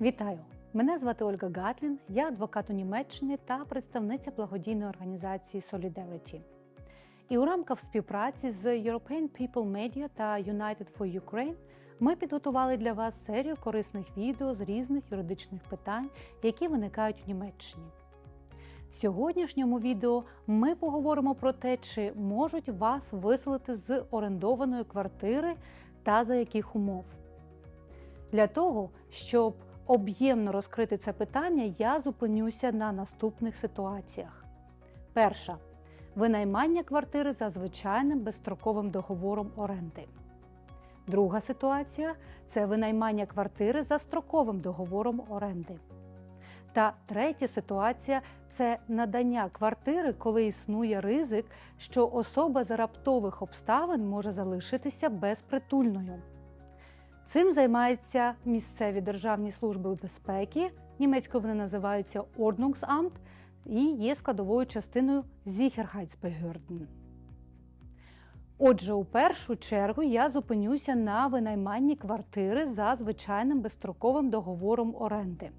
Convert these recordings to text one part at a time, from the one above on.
Вітаю! Мене звати Ольга Гатлін, я адвокат у Німеччині та представниця благодійної організації Solidarity. І у рамках співпраці з European People Media та United for Ukraine ми підготували для вас серію корисних відео з різних юридичних питань, які виникають в Німеччині. В сьогоднішньому відео ми поговоримо про те, чи можуть вас виселити з орендованої квартири та за яких умов. Для того, щоб об'ємно розкрити це питання, я зупинюся на наступних ситуаціях. Перша винаймання квартири за звичайним безстроковим договором оренди. Друга ситуація це винаймання квартири за строковим договором оренди. Та третя ситуація це надання квартири, коли існує ризик, що особа за раптових обставин може залишитися безпритульною. Цим займаються місцеві державні служби безпеки, німецькою вони називаються Ordnungsamt, і є складовою частиною Sicherheitsbehörden. Отже, у першу чергу я зупинюся на винайманні квартири за звичайним безстроковим договором оренди.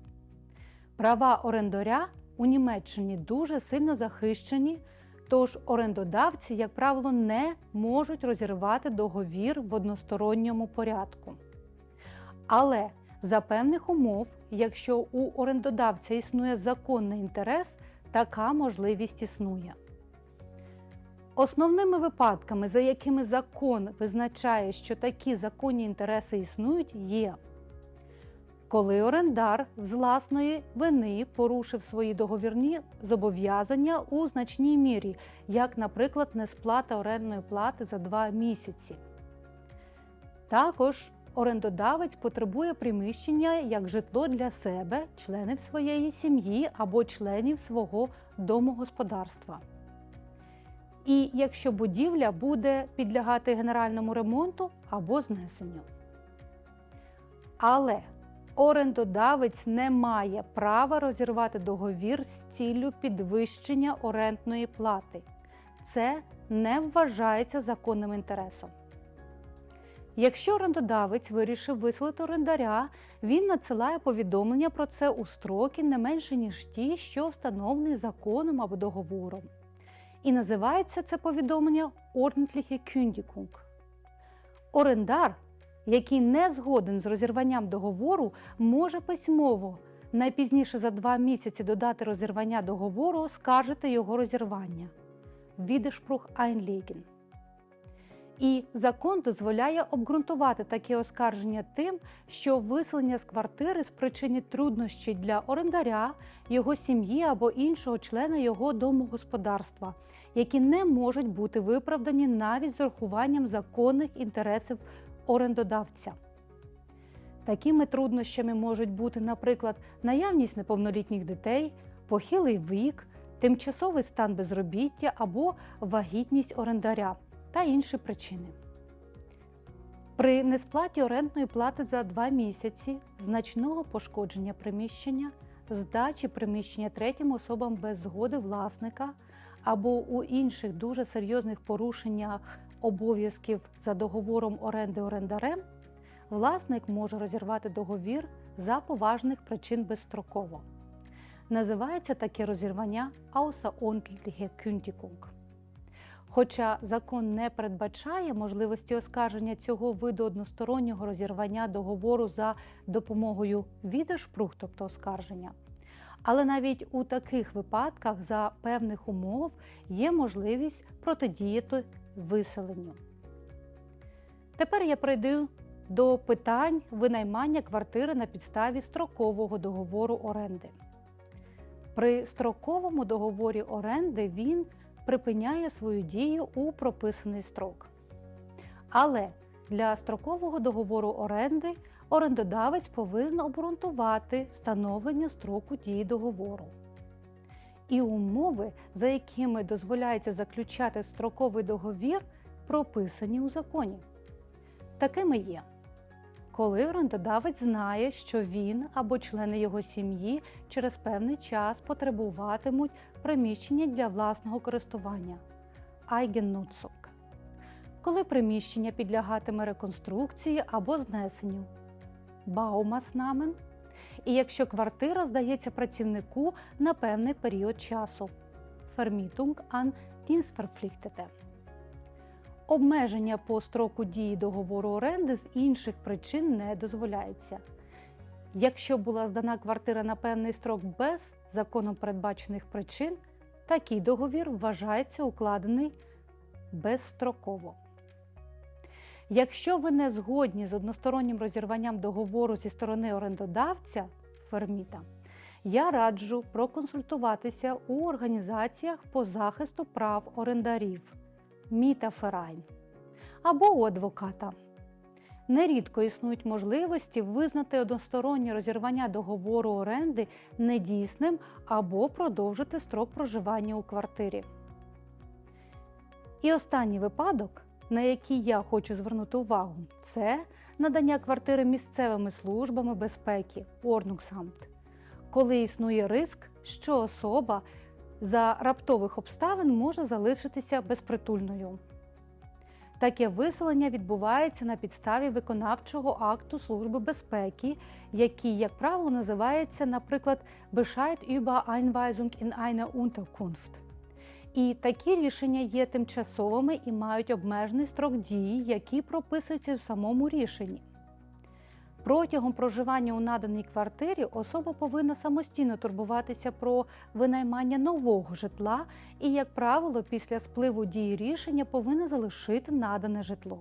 Права орендаря у Німеччині дуже сильно захищені, тож орендодавці, як правило, не можуть розірвати договір в односторонньому порядку. Але за певних умов, якщо у орендодавця існує законний інтерес, така можливість існує. Основними випадками, за якими закон визначає, що такі законні інтереси існують, є коли орендар з власної вини порушив свої договірні зобов'язання у значній мірі, як, наприклад, несплата орендної плати за два місяці. Також орендодавець потребує приміщення як житло для себе, членів своєї сім'ї або членів свого домогосподарства. І якщо будівля буде підлягати генеральному ремонту або знесенню. Але орендодавець не має права розірвати договір з ціллю підвищення орендної плати. Це не вважається законним інтересом. Якщо орендодавець вирішив виселити орендаря, він надсилає повідомлення про це у строки не менше, ніж ті, що встановлені законом або договором. І називається це повідомлення Ordentliche Kündigung. Орендар, який не згоден з розірванням договору, може письмово найпізніше за два місяці до дати розірвання договору оскаржити його розірвання. Widerspruch einlegen. І закон дозволяє обґрунтувати таке оскарження тим, що виселення з квартири спричинить труднощі для орендаря, його сім'ї або іншого члена його домогосподарства, які не можуть бути виправдані навіть з урахуванням законних інтересів орендодавця. Такими труднощами можуть бути, наприклад, наявність неповнолітніх дітей, похилий вік, тимчасовий стан безробіття або вагітність орендаря та інші причини. При несплаті орендної плати за два місяці, значного пошкодження приміщення, здачі приміщення третім особам без згоди власника або у інших дуже серйозних порушеннях обов'язків за договором оренди орендарем, власник може розірвати договір за поважних причин безстроково. Називається таке розірвання außerordentliche Kündigung. Хоча закон не передбачає можливості оскарження цього виду одностороннього розірвання договору за допомогою відешпрух, тобто оскарження, але навіть у таких випадках за певних умов є можливість протидіяти виселенню. Тепер я прийду до питань винаймання квартири на підставі строкового договору оренди. При строковому договорі оренди він припиняє свою дію у прописаний строк. Але для строкового договору оренди орендодавець повинен обґрунтувати встановлення строку дії договору. І умови, за якими дозволяється заключати строковий договір, прописані у законі. Такими є. Коли орендодавець знає, що він або члени його сім'ї через певний час потребуватимуть приміщення для власного користування Eigennutzung. Коли приміщення підлягатиме реконструкції або знесенню Baumaßnahmen. і якщо квартира здається працівнику на певний період часу. Vermietung an Dienstverpflichtete. Обмеження по строку дії договору оренди з інших причин не дозволяється. Якщо була здана квартира на певний строк без законом передбачених причин, такий договір вважається укладений безстроково. Якщо ви не згодні з одностороннім розірванням договору зі сторони орендодавця ферміта, я раджу проконсультуватися у організаціях по захисту прав орендарів Міта або у адвоката. Нерідко існують можливості визнати одностороннє розірвання договору оренди недійсним або продовжити строк проживання у квартирі. І останній випадок, на який я хочу звернути увагу, це надання квартири місцевими службами безпеки Ordnungsamt, коли існує риск, що особа за раптових обставин може залишитися безпритульною. Таке виселення відбувається на підставі виконавчого акту Служби безпеки, який, як правило, називається, наприклад, Bescheid über Einweisung in eine Unterkunft. І такі рішення є тимчасовими і мають обмежений строк дії, які прописуються у самому рішенні. Протягом проживання у наданій квартирі особа повинна самостійно турбуватися про винаймання нового житла і, як правило, після спливу дії рішення повинна залишити надане житло.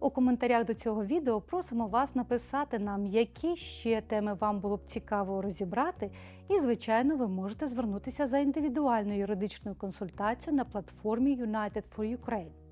У коментарях до цього відео просимо вас написати нам, які ще теми вам було б цікаво розібрати, і, звичайно, ви можете звернутися за індивідуальною юридичною консультацією на платформі United for Ukraine.